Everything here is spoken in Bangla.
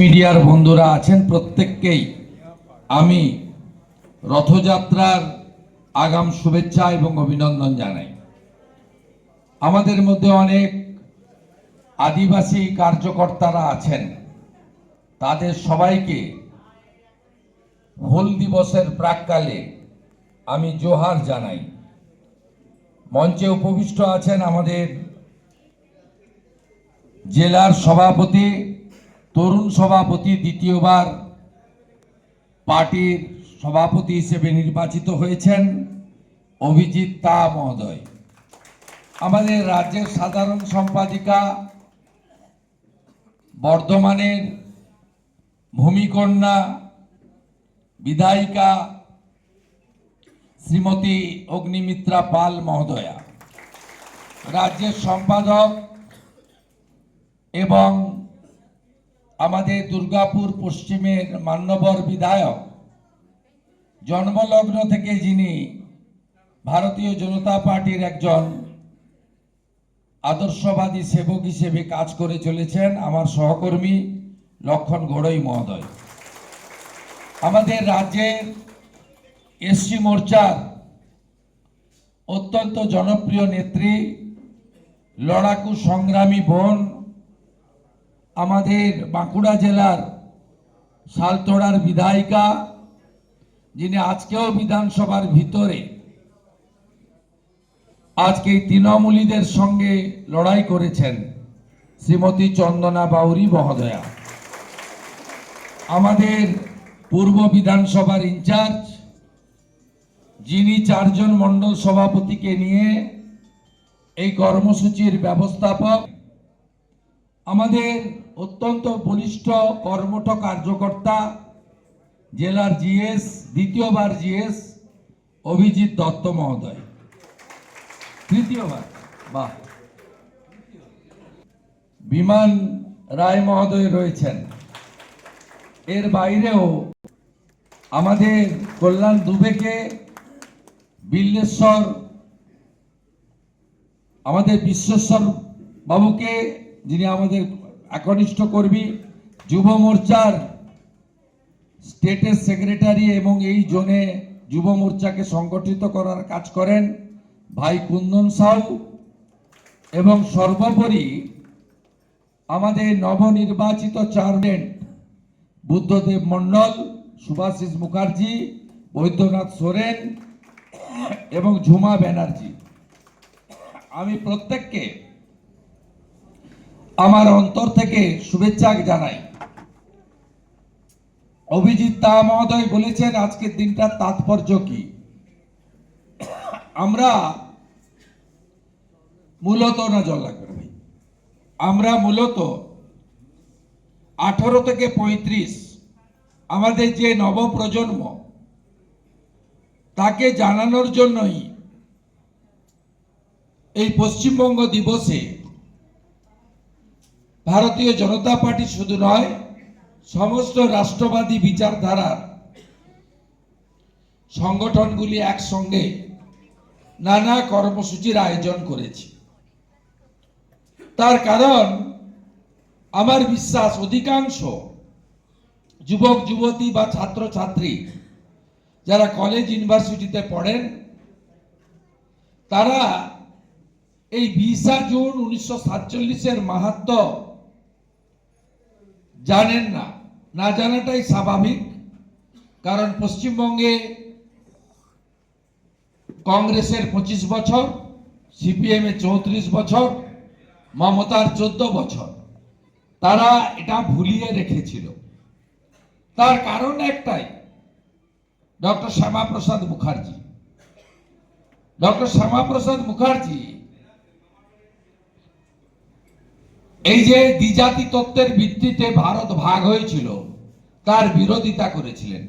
মিডিয়ার বন্ধুরা আছেন প্রত্যেককেই। আমি রথযাত্রার আগাম শুভেচ্ছা এবং অভিনন্দন জানাই। আমাদের মধ্যে অনেক আদিবাসী কার্যকর্তারা আছেন। তাদের সবাইকে হুল দিবসের প্রাককালে আমি জোহার জানাই। মঞ্চে উপবিষ্ট আছেন আমাদের জেলার সভাপতি তরুণ সভাপতি দ্বিতীয়বার পার্টির সভাপতি হিসেবে নির্বাচিত হয়েছেন অভিজিৎ তা মহোদয়। আমাদের রাজ্যের সাধারণ সম্পাদিকা, বর্ধমানের ভূমিকন্যা, বিধায়িকা শ্রীমতী অগ্নিমিত্রা পাল মহোদয়া। রাজ্যের সম্পাদক এবং আমাদের দুর্গাপুর পশ্চিমের মান্যবর বিধায়ক, জন্মলগ্ন থেকে যিনি ভারতীয় জনতা পার্টির একজন আদর্শবাদী সেবক হিসেবে কাজ করে চলেছেন, আমার সহকর্মী লক্ষণ গড়ই মহোদয়। আমাদের রাজ্যের এসসি মোর্চার অত্যন্ত জনপ্রিয় নেত্রী, লড়াকু সংগ্রামী বোন আমাদের বাঁকুড়া জেলার শালতোড়ার বিধায়িকা, যিনি আজকেও বিধানসভার ভিতরে, আজকে তৃণমূলীদের সঙ্গে লড়াই করেছেন শ্রীমতী চন্দনা বাউরি মহোদয়া। আমাদের পূর্ব বিধানসভার ইনচার্জ, যিনি চারজন মণ্ডল সভাপতিকে নিয়ে এই কর্মসূচির ব্যবস্থাপক, আমাদের অত্যন্ত বলিষ্ঠ কর্মঠ কার্যকর্তা, জেলার জিএস, দ্বিতীয়বার জিএস, অভিজিৎ দত্ত মহোদয়। তৃতীয়বার, বাহ। বিমান রায় মহোদয় রয়েছেন। এর বাইরেও আমাদের কল্যাণ দুবেকে, বিল্লেশ্বর, আমাদের বিশ্বেশ্বর বাবুকে, যিনি আমাদের একনিষ্ঠ কর্মী, যুব মোর্চার স্টেটের সেক্রেটারি এবং এই জোনে যুব মোর্চাকে সংগঠিত করার কাজ করেন ভাই কুন্দন সাউ এবং সর্বোপরি আমাদের নবনির্বাচিত চেয়ারম্যান বুদ্ধদেব মণ্ডল, সুভাষিস মুখার্জি, বৈদ্যনাথ সোরেন এবং ঝুমা ব্যানার্জি। আমি প্রত্যেককে আমার অন্তর থেকে শুভেচ্ছা জানাই। অভিজিৎ তা মহোদয় বলেছেন, আজকের দিনটার তাৎপর্য কি? আমরা মূলত, না জল লাগবে ভাই, আমরা মূলত আঠারো থেকে পঁয়ত্রিশ আমাদের যে নবপ্রজন্ম, তাকে জানানোর জন্যই এই পশ্চিমবঙ্গ দিবসে ভারতীয় জনতা পার্টি শুধু নয়, সমস্ত রাষ্ট্রবাদী বিচারধারার সংগঠনগুলি একসঙ্গে নানা কর্মসূচির আয়োজন করেছে। তার কারণ, আমার বিশ্বাস অধিকাংশ যুবক, যুবতী বা ছাত্র ছাত্রী যারা কলেজ, ইউনিভার্সিটিতে পড়েন, তারা এই বিশা জুন উনিশশো সাতচল্লিশের মাহাত্ম জানেন না। না জানাটাই স্বাভাবিক, কারণ পশ্চিমবঙ্গে কংগ্রেসের পঁচিশ বছর সিপিএম চৌত্রিশ বছর, মমতার চোদ্দ বছর। তারা এটা ভুলিয়ে রেখেছিল। তার কারণ একটাই, ডক্টর শ্যামাপ্রসাদ মুখার্জি। ডক্টর শ্যামাপ্রসাদ মুখার্জি এই যে দ্বিজাতি তত্ত্বের ভিত্তিতে ভারত ভাগ হয়েছিল তার বিরোধিতা করেছিলেন।